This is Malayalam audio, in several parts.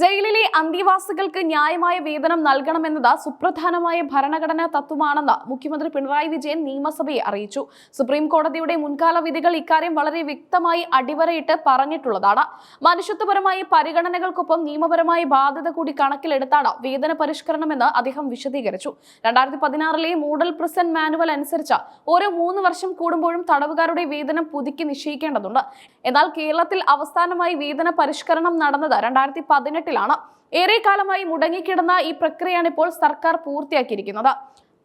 ജയിലിലെ അന്തിവാസികൾക്ക് ന്യായമായ വേതനം നൽകണമെന്നത് സുപ്രധാനമായ ഭരണഘടനാ തത്വമാണെന്ന് മുഖ്യമന്ത്രി പിണറായി വിജയൻ നിയമസഭയെ അറിയിച്ചു. സുപ്രീം കോടതിയുടെ മുൻകാല വിധികൾ ഇക്കാര്യം വളരെ വ്യക്തമായി അടിവരയിട്ട് പറഞ്ഞിട്ടുള്ളതാണ്. മനുഷ്യത്വപരമായ പരിഗണനകൾക്കൊപ്പം നിയമപരമായ ബാധ്യത കൂടി കണക്കിലെടുത്താണ് വേതന പരിഷ്കരണമെന്ന് അദ്ദേഹം വിശദീകരിച്ചു. രണ്ടായിരത്തി പതിനാറിലെ മോഡൽ പ്രസന്റ് മാനുവൽ അനുസരിച്ച് ഓരോ മൂന്ന് വർഷം കൂടുമ്പോഴും തടവുകാരുടെ വേതനം പുതുക്കി നിശ്ചയിക്കേണ്ടതുണ്ട്. എന്നാൽ കേരളത്തിൽ അവസാനമായി വേതന പരിഷ്കരണം നടന്നത് രണ്ടായിരത്തി പതിനെട്ടിലാണ് ഏറെക്കാലമായി മുടങ്ങിക്കിടന്ന ഈ പ്രക്രിയയാണ് ഇപ്പോൾ സർക്കാർ പൂർത്തിയാക്കിയിരിക്കുന്നത്.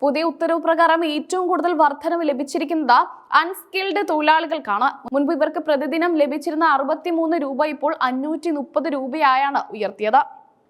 പുതിയ ഉത്തരവ് പ്രകാരം ഏറ്റവും കൂടുതൽ വർധനവ് ലഭിച്ചിരിക്കുന്നത് അൺസ്കിൽഡ് തൊഴിലാളികൾക്കാണ്. മുൻപ് ഇവർക്ക് പ്രതിദിനം ലഭിച്ചിരുന്ന അറുപത്തിമൂന്ന് രൂപ ഇപ്പോൾ അഞ്ഞൂറ്റി രൂപയായാണ് ഉയർത്തിയത്.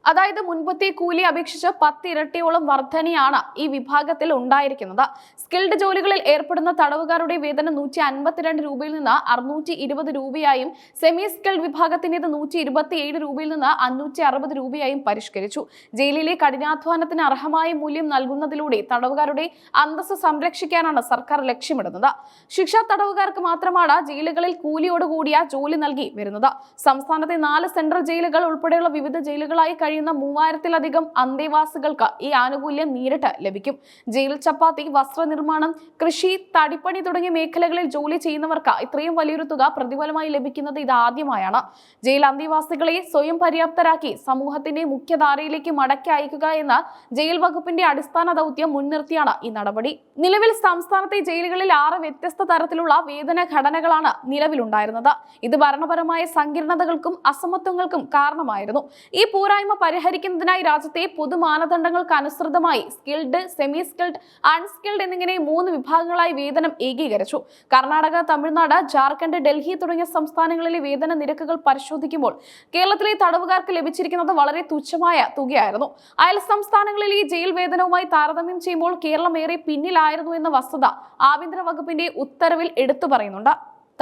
അതായത് മുൻപത്തെ കൂലി അപേക്ഷിച്ച് പത്തിരട്ടിയോളം വർധനയാണ് ഈ വിഭാഗത്തിൽ ഉണ്ടായിരിക്കുന്നത്. സ്കിൽഡ് ജോലികളിൽ ഏർപ്പെടുന്ന തടവുകാരുടെ വേതനം നൂറ്റി അൻപത്തിരണ്ട് രൂപയിൽ നിന്ന് അറുന്നൂറ്റി ഇരുപത് രൂപയായും സെമി സ്കിൽഡ് വിഭാഗത്തിന്റെത് നൂറ്റി ഇരുപത്തിയേഴ് രൂപയിൽ നിന്ന് അഞ്ഞൂറ്റി അറുപത് രൂപയായും പരിഷ്കരിച്ചു. ജയിലിലെ കഠിനാധ്വാനത്തിന് അർഹമായ മൂല്യം നൽകുന്നതിലൂടെ തടവുകാരുടെ അന്തസ് സംരക്ഷിക്കാനാണ് സർക്കാർ ലക്ഷ്യമിടുന്നത്. ശിക്ഷാ തടവുകാർക്ക് മാത്രമാണ് ജയിലുകളിൽ കൂലിയോടുകൂടിയ ജോലി നൽകി വരുന്നത്. സംസ്ഥാനത്തെ നാല് സെൻട്രൽ ജയിലുകൾ ഉൾപ്പെടെയുള്ള വിവിധ ജയിലുകളായി കഴിയുന്ന മൂവായിരത്തിലധികം അന്തേവാസികൾക്ക് ഈ ആനുകൂല്യം നേരിട്ട് ലഭിക്കും. ജയിൽ ചപ്പാത്തി വസ്ത്രനിർമ്മാണം കൃഷി തടിപ്പണി തുടങ്ങിയ മേഖലകളിൽ ജോലി ചെയ്യുന്നവർക്ക് ഇത്രയും വലിയൊരു തുക പ്രതിഫലമായി ലഭിക്കുന്നത് ഇതാദ്യമായാണ് ജയിൽ അന്തേവാസികളെ സ്വയം പര്യാപ്തരാക്കി സമൂഹത്തിന്റെ മുഖ്യധാരയിലേക്ക് മടക്കി അയക്കുക എന്ന ജയിൽ വകുപ്പിന്റെ അടിസ്ഥാന ദൗത്യം മുൻനിർത്തിയാണ് ഈ നടപടി. നിലവിൽ സംസ്ഥാനത്തെ ജയിലുകളിൽ ആറ് വ്യത്യസ്ത തരത്തിലുള്ള വേതന ഘടനകളാണ് നിലവിലുണ്ടായിരുന്നത്. ഇത് ഭരണപരമായ സങ്കീർണതകൾക്കും അസമത്വങ്ങൾക്കും കാരണമായിരുന്നു. ഈ പോരായ്മ പരിഹരിക്കുന്നതിനായി രാജ്യത്തെ പൊതു മാനദണ്ഡങ്ങൾക്ക് അനുസൃതമായി സ്കിൽഡ് സെമി സ്കിൽഡ് അൺസ്കിൽഡ് എന്നിങ്ങനെ മൂന്ന് വിഭാഗങ്ങളായി വേതനം ഏകീകരിച്ചു. കർണാടക തമിഴ്നാട് ജാർഖണ്ഡ് ഡൽഹി തുടങ്ങിയ സംസ്ഥാനങ്ങളിലെ വേതന നിരക്കുകൾ പരിശോധിക്കുമ്പോൾ കേരളത്തിലെ തടവുകാർക്ക് ലഭിച്ചിരിക്കുന്നത് വളരെ തുച്ഛമായ തുകയായിരുന്നു. അയൽ സംസ്ഥാനങ്ങളിൽ ഈ ജയിൽ വേതനവുമായി താരതമ്യം ചെയ്യുമ്പോൾ കേരളം ഏറെ പിന്നിലായിരുന്നു എന്ന വസ്തുത ആഭ്യന്തര വകുപ്പിന്റെ ഉത്തരവിൽ എടുത്തു പറയുന്നുണ്ട്.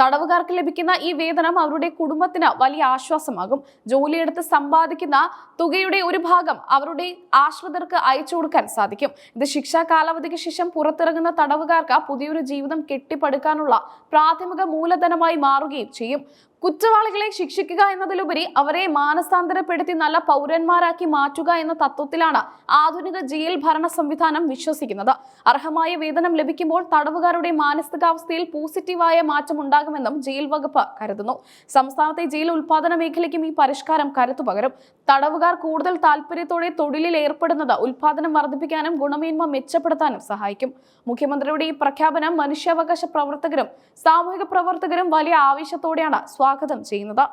തടവുകാർക്ക് ലഭിക്കുന്ന ഈ വേതനം അവരുടെ കുടുംബത്തിന് വലിയ ആശ്വാസമാകും. ജോലിയെടുത്ത് സമ്പാദിക്കുന്ന തുകയുടെ ഒരു ഭാഗം അവരുടെ ആശ്രിതർക്ക് അയച്ചു കൊടുക്കാൻ സാധിക്കും. ഇത് ശിക്ഷാ കാലാവധിക്ക് ശേഷം പുറത്തിറങ്ങുന്ന തടവുകാർക്ക് പുതിയൊരു ജീവിതം കെട്ടിപ്പടുക്കാനുള്ള പ്രാഥമിക മൂലധനമായി മാറുകയും ചെയ്യും. കുറ്റവാളികളെ ശിക്ഷിക്കുക എന്നതിലുപരി അവരെ മാനസാന്തരപ്പെടുത്തി നല്ല പൗരന്മാരാക്കി മാറ്റുക എന്ന തത്വത്തിലാണ് ആധുനിക ജയിൽ ഭരണ സംവിധാനം വിശ്വസിക്കുന്നത്. അർഹമായ വേതനം ലഭിക്കുമ്പോൾ തടവുകാരുടെ മാനസികാവസ്ഥയിൽ പോസിറ്റീവായ മാറ്റം ഉണ്ടാകുമെന്നും ജയിൽ വകുപ്പ് കരുതുന്നു. സംസ്ഥാനത്തെ ജയിൽ ഉൽപാദന മേഖലയ്ക്കും ഈ പരിഷ്കാരം കരുത്തു പകരും തടവുകാർ കൂടുതൽ താല്പര്യത്തോടെ തൊഴിലിൽ ഏർപ്പെടുന്നത് ഉൽപാദനം വർദ്ധിപ്പിക്കാനും ഗുണമേന്മ മെച്ചപ്പെടുത്താനും സഹായിക്കും. മുഖ്യമന്ത്രിയുടെ ഈ പ്രഖ്യാപനം മനുഷ്യാവകാശ പ്രവർത്തകരും സാമൂഹിക പ്രവർത്തകരും വലിയ ആവേശത്തോടെയാണ് സ്വാഗതം ചെയ്യുന്നത്.